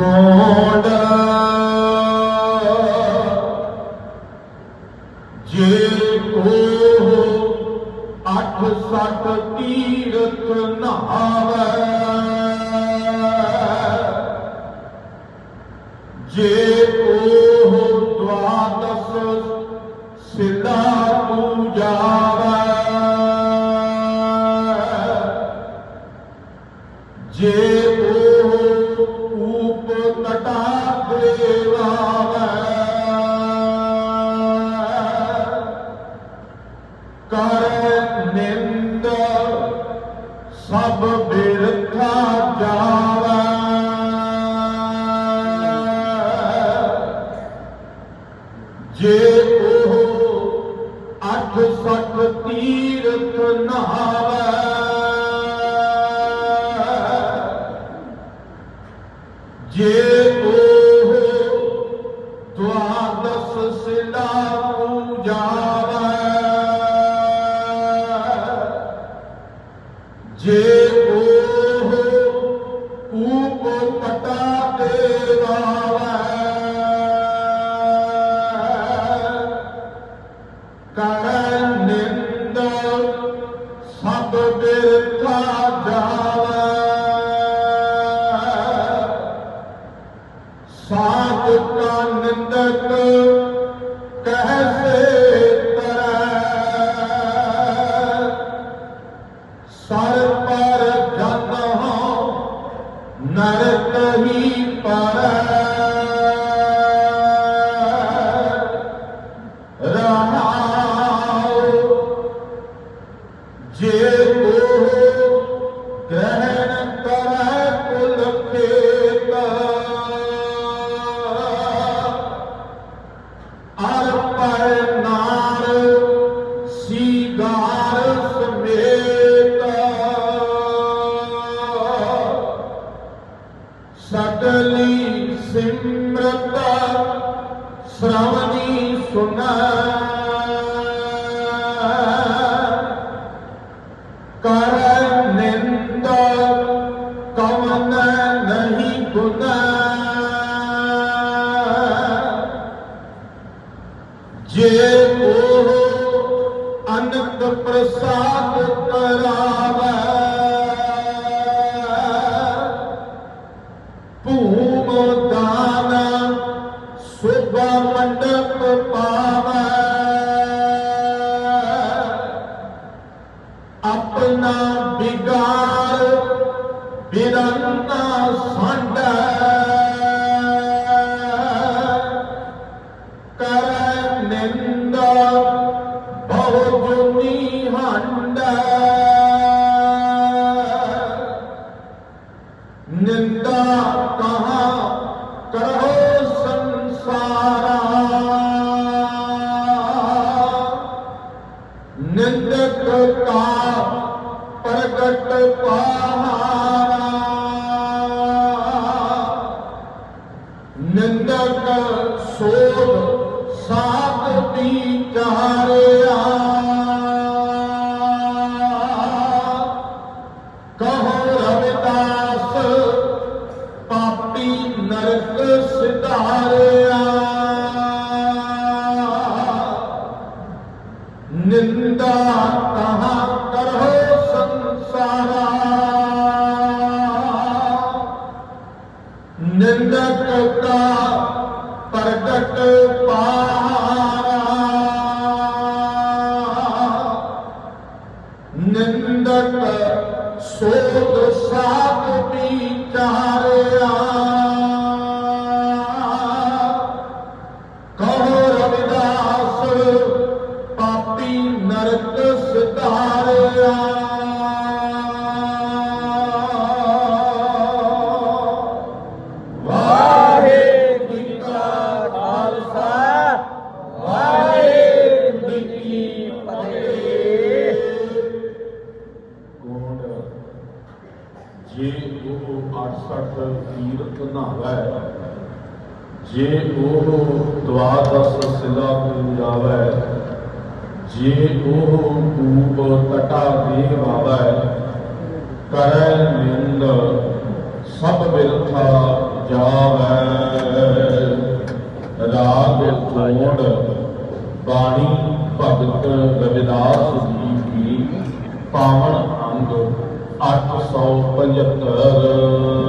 ਗੋਂਡ ਜੇ ਕੋ ਅੱਠ ਸੱਤ ਤੀਰਥ ਨਹਾਵੇ ਜੇ ਕੋ ਦਵਾਦਸ ਸਿਧਾ ਪੂਜਾਵੇ ਜੇ ਕਰ ਨਿੰਦ ਸਭ ਬਿਰਥਾ ਜਾਵੇ। ਜੇ ਉਹ ਅੱਠ ਸੱਤ ਤੀਰਥ ਨਹਾਵੇ ਜੇ ਜੇ ਬਿਰੰਨਾ ਸੰਡਾ ਕਰ ਨਿੰਦਾ ਬਹੁ ਜੁਨੀ ਹੰਡਾ ਨਿੰਦਾ ਕਹਾ ਕਰੋ ਸੰਸਾਰਾ ਨਿੰਦਕ ਕਾ ਪ੍ਰਗਟ ਪਹਾਰਾ ਸੋਧ ਸਾਧ ਵਿਚਾਰਿਆ 68 ਤੀਰਥ ਨਹਾਵੇ ਜੇ ਉਹ ਦਵਾਦਸ ਸਿਲਾ ਪੂਜਾਵੇ ਜੇ ਉਹ ਕੂਪ ਕਟਾ ਦੇਵਾਵੇ ਕਰੈ ਨਿੰਦ ਸਭ ਬਿਰਥਾ ਜਾਵੈ। ਰਾਗ ਥੋੜ ਬਾਣੀ ਭਗਤ ਰਵਿਦਾਸ ਜੀ ਕੀ, ਪਾਵਨ ਅੰਗ 875